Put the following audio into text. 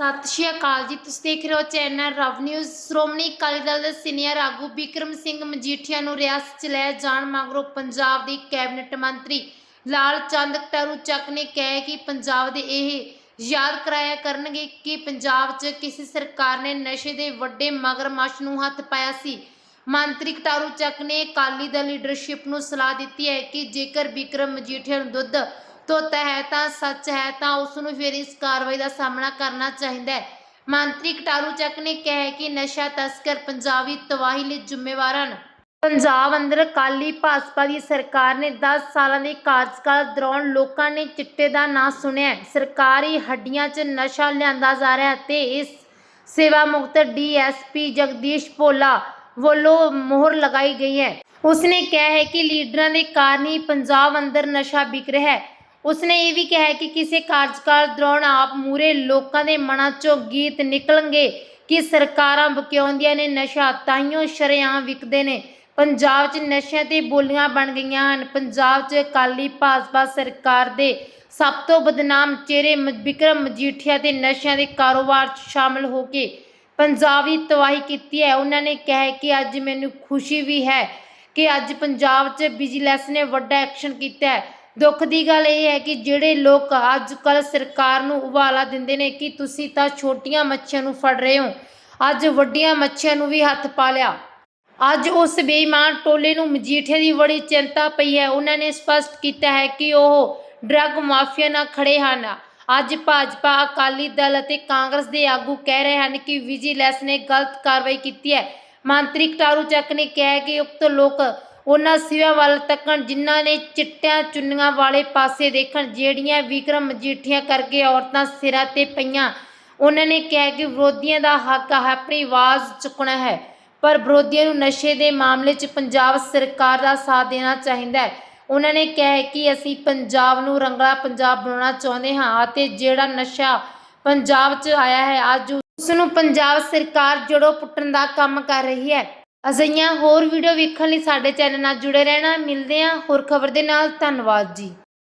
ਸਤਿ ਸ਼੍ਰੀ ਅਕਾਲ ਜੀ। ਤੁਸੀਂ ਦੇਖ ਰਹੇ ਹੋ ਚੈਨਲ ਰਵ ਨਿਊਜ਼। ਸ਼੍ਰੋਮਣੀ ਅਕਾਲੀ ਦਲ ਦੇ ਸੀਨੀਅਰ ਆਗੂ ਬਿਕਰਮ ਸਿੰਘ ਮਜੀਠੀਆ ਨੂੰ ਰਿਆਸਤ ਚ ਲੈ ਜਾਣ ਮਗਰੋਂ ਪੰਜਾਬ ਦੀ ਕੈਬਨਿਟ ਮੰਤਰੀ ਲਾਲ ਚੰਦ ਕਟਾਰੂ ਚੱਕ ਨੇ ਕਿਹਾ ਕਿ ਪੰਜਾਬ ਦੇ ਇਹ ਯਾਦ ਕਰਾਇਆ ਕਰਨਗੇ ਕਿ ਪੰਜਾਬ 'ਚ ਕਿਸੇ ਸਰਕਾਰ ਨੇ ਨਸ਼ੇ ਦੇ ਵੱਡੇ ਮਗਰਮੱਛ ਨੂੰ ਹੱਥ ਪਾਇਆ ਸੀ। ਮੰਤਰੀ ਕਟਾਰੂ ਚੱਕ ਨੇ ਅਕਾਲੀ ਦਲ ਲੀਡਰਸ਼ਿਪ ਨੂੰ ਸਲਾਹ ਦਿੱਤੀ ਹੈ ਕਿ ਜੇਕਰ ਬਿਕਰਮ ਮਜੀਠੀਆ ਨੂੰ ਦੁੱਧ ਧੋਤਾ ਹੈ ਤਾਂ ਸੱਚ ਹੈ ਤਾਂ ਉਸ ਨੂੰ ਫਿਰ ਇਸ ਕਾਰਵਾਈ ਦਾ ਸਾਹਮਣਾ ਕਰਨਾ ਚਾਹੀਦਾ ਹੈ। ਮੰਤਰੀ ਕਟਾਰੂ ਚੱਕ ਨੇ ਕਿਹਾ ਕਿ ਨਸ਼ਾ ਤਸਕਰ ਪੰਜਾਬੀ ਤਬਾਹੀ ਲਈ ਜ਼ਿੰਮੇਵਾਰ ਹਨ ਪੰਜਾਬ ਅੰਦਰ ਅਕਾਲੀ ਭਾਜਪਾ ਦੀ ਸਰਕਾਰ ਨੇ 10 ਸਾਲਾਂ ਦੇ ਕਾਰਜਕਾਲ ਦੌਰਾਨ ਲੋਕਾਂ ਨੇ ਚਿੱਟੇ ਦਾ ਨਾਂ ਸੁਣਿਆ ਸਰਕਾਰੀ ਹੱਡੀਆਂ 'ਚ ਨਸ਼ਾ ਲਿਆਂਦਾ ਜਾ ਰਿਹਾ ਹੈ ਤੇ ਇਸ ਸੇਵਾ ਮੁਕਤ ਡੀਐਸਪੀ ਜਗਦੀਸ਼ ਭੋਲਾ ਵੱਲੋਂ ਮੋਹਰ ਲਗਾਈ ਗਈ ਹੈ। ਉਸਨੇ ਕਿਹਾ ਹੈ ਕਿ ਲੀਡਰਾਂ ਦੇ ਕਾਰਨ ਹੀ ਪੰਜਾਬ ਅੰਦਰ ਨਸ਼ਾ ਵਿਕ ਰਿਹਾ ਹੈ। ਉਸਨੇ ਇਹ ਵੀ ਕਿਹਾ ਕਿ ਕਿਸੇ ਕਾਰਜਕਾਲ ਦੌਰਾਨ ਆਪ ਮੂਰੇ ਲੋਕਾਂ ਦੇ ਮਨਾਂ 'ਚੋਂ ਗੀਤ ਨਿਕਲਣਗੇ ਕਿ ਸਰਕਾਰਾਂ ਬਕਿਆਉਂਦੀਆਂ ਨੇ, ਨਸ਼ਾ ਤਾਈਓ ਸ਼ਰੇਆਮ ਵਿਕਦੇ ਨੇ। ਪੰਜਾਬ 'ਚ ਨਸ਼ਿਆਂ ਤੇ ਬੋਲੀਆਂ ਬਣ ਗਈਆਂ ਹਨ। ਪੰਜਾਬ 'ਚ ਅਕਾਲੀ ਭਾਜਪਾ ਸਰਕਾਰ ਦੇ ਸਭ ਤੋਂ ਬਦਨਾਮ ਚਿਹਰੇ ਮ- ਬਿਕਰਮ ਮਜੀਠੀਆ ਤੇ ਨਸ਼ਿਆਂ ਦੇ ਕਾਰੋਬਾਰ 'ਚ ਸ਼ਾਮਲ ਹੋ ਕੇ ਪੰਜਾਬ ਦੀ ਤਬਾਹੀ ਕੀਤੀ ਹੈ। ਉਹਨਾਂ ਨੇ ਕਿਹਾ ਕਿ ਅੱਜ ਮੈਨੂੰ ਖੁਸ਼ੀ ਵੀ ਹੈ ਕਿ ਅੱਜ ਪੰਜਾਬ 'ਚ ਵਿਜੀਲੈਂਸ ਨੇ ਵੱਡਾ ਐਕਸ਼ਨ ਕੀਤਾ ਹੈ। ਦੁੱਖ ਦੀ ਗੱਲ ਇਹ ਹੈ ਕਿ ਜਿਹੜੇ ਲੋਕ ਅੱਜ ਕੱਲ ਸਰਕਾਰ ਨੂੰ ਉਬਾਲਾ ਦਿੰਦੇ ਨੇ ਕਿ ਤੁਸੀਂ ਤਾਂ ਛੋਟੀਆਂ ਮੱਛੀਆਂ ਨੂੰ ਫੜ ਰਹੇ ਹੋ, ਅੱਜ ਵੱਡੀਆਂ ਮੱਛੀਆਂ ਨੂੰ ਵੀ ਹੱਥ ਪਾ ਲਿਆ। ਅੱਜ ਉਸ ਬੇਈਮਾਨ ਟੋਲੇ ਨੂੰ ਮਜੀਠੇ ਦੀ ਬੜੀ ਚਿੰਤਾ ਪਈ ਹੈ। ਉਹਨਾਂ ਨੇ ਸਪਸ਼ਟ ਕੀਤਾ ਹੈ ਕਿ ਉਹ ਡਰੱਗ ਮਾਫੀਆ ਨਾਲ ਖੜੇ ਹਨ। ਅੱਜ ਭਾਜਪਾ ਅਕਾਲੀ ਦਲ ਅਤੇ ਕਾਂਗਰਸ ਦੇ ਆਗੂ ਕਹਿ ਰਹੇ ਹਨ ਕਿ ਵਿਜੀਲੈਂਸ ਨੇ ਗਲਤ ਕਾਰਵਾਈ ਕੀਤੀ ਹੈ। ਮੰਤਰੀ ਕਟਾਰੂ ਚੱਕ ਨੇ ਕਿਹਾ ਕਿ ਉਕਤ ਲੋਕ ਉਹਨਾਂ ਸਿਵਾ ਵੱਲ ਤੱਕਣ, ਜਿਨ੍ਹਾਂ ਨੇ ਚਿੱਟਿਆਂ ਚੁੰਨੀਆਂ ਵਾਲੇ ਪਾਸੇ ਦੇਖਣ, ਜਿਹੜੀਆਂ ਵਿਕਰਮ ਮਜੀਠੀਆਂ ਕਰਕੇ ਔਰਤਾਂ ਸਿਰਾਂ ਤੇ ਪਈਆਂ। ਉਹਨਾਂ ਨੇ ਕਿਹਾ ਕਿ ਵਿਰੋਧੀਆਂ ਦਾ ਹੱਕ ਹੈ, ਆਪਣੀ ਆਵਾਜ਼ ਚੁੱਕਣਾ ਹੈ, ਪਰ ਵਿਰੋਧੀਆਂ ਨੂੰ ਨਸ਼ੇ ਦੇ ਮਾਮਲੇ 'ਚ ਪੰਜਾਬ ਸਰਕਾਰ ਦਾ ਸਾਥ ਦੇਣਾ ਚਾਹੀਦਾ ਹੈ। ਉਹਨਾਂ ਨੇ ਕਿਹਾ ਕਿ ਅਸੀਂ ਪੰਜਾਬ ਨੂੰ ਰੰਗਲਾ ਪੰਜਾਬ ਬਣਾਉਣਾ ਚਾਹੁੰਦੇ ਹਾਂ ਅਤੇ ਜਿਹੜਾ ਨਸ਼ਾ ਪੰਜਾਬ 'ਚ ਆਇਆ ਹੈ, ਅੱਜ ਉਸ ਨੂੰ ਪੰਜਾਬ ਸਰਕਾਰ ਜੜੋਂ ਪੁੱਟਣ ਦਾ ਕੰਮ ਕਰ ਰਹੀ ਹੈ। ਅਜਿਹੀਆਂ ਹੋਰ ਵੀਡੀਓ ਵੇਖਣ ਲਈ ਸਾਡੇ ਚੈਨਲ ਨਾਲ ਜੁੜੇ ਰਹਿਣਾ। ਮਿਲਦੇ ਹਾਂ ਹੋਰ ਖਬਰ ਦੇ ਨਾਲ। ਧੰਨਵਾਦ ਜੀ।